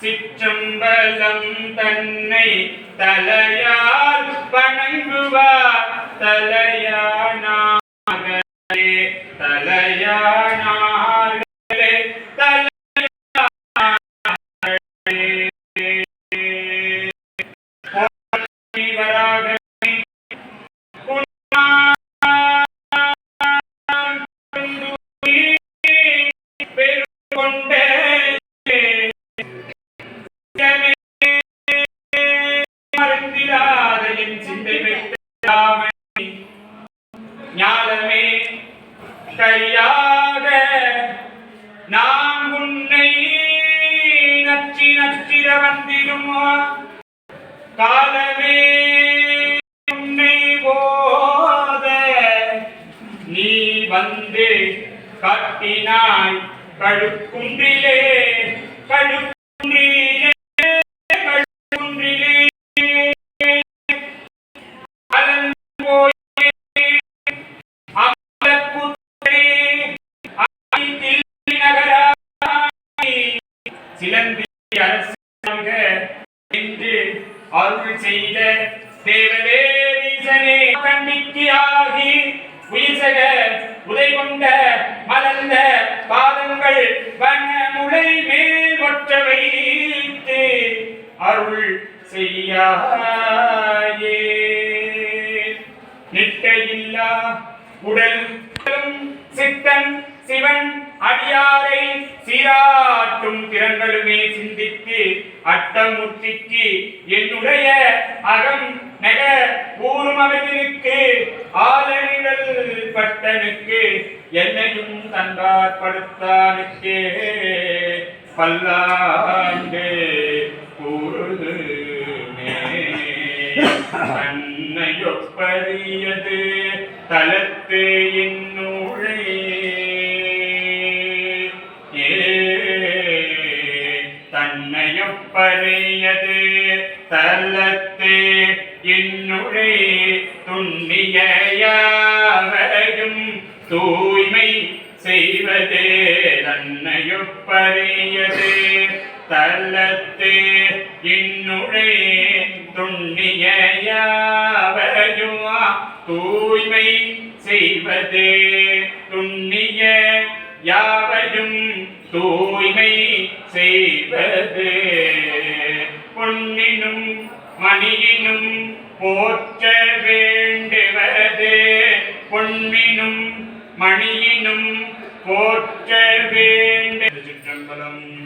சிற்றம்பலம் தன்னை தலையால் வணங்குவார். தலையானாக தலையானாகலே கையாக நான் உன்னை நச்சி நச்சிட வந்திடுமா? காலமே உன்னை போத நீ வந்து கட்டினாய் கழுக்குன்றிலே கழு சிலந்தி அரசாங்க என்று அருள் செய்த தேவதேவீசனே கண்ணிக்கியாகி உயிசக உதை கொண்ட மலர்ந்த பாதங்கள் வனமுளை மேல் ஒற்ற வைத்து அருள் செய்யாயே. நிட்டையில்லா உடல் சித்தன் சிவன் அடியாரை சீராட்டும் திறங்களுமே சிந்தித்து அட்டமூர்த்திக்கு என்னுடைய அகம் நக ஊரும் அமைதினுக்கு ஆலனிடல் பட்டனுக்கு என்னையும் தந்தார் படுத்தானுக்கு. பல்லாண்டு தன்னையொப்பரியது தலத்து என்ன தன்னையொப்பறியது தலத்து என்னுழே துண்ணியாவையும் தூய்மை செய்வது தன்னையொப்பறியது தலத்து இன்னுழே துண்ணியாவையும் தூய்மை செய்வது துண்ணிய யாவையும் தூய்மை செய்வது. பொன்னினும் மணியினும் போற்ற வேண்டுவது. பொன்னினும் மணியினும் போற்ற வேண்டும்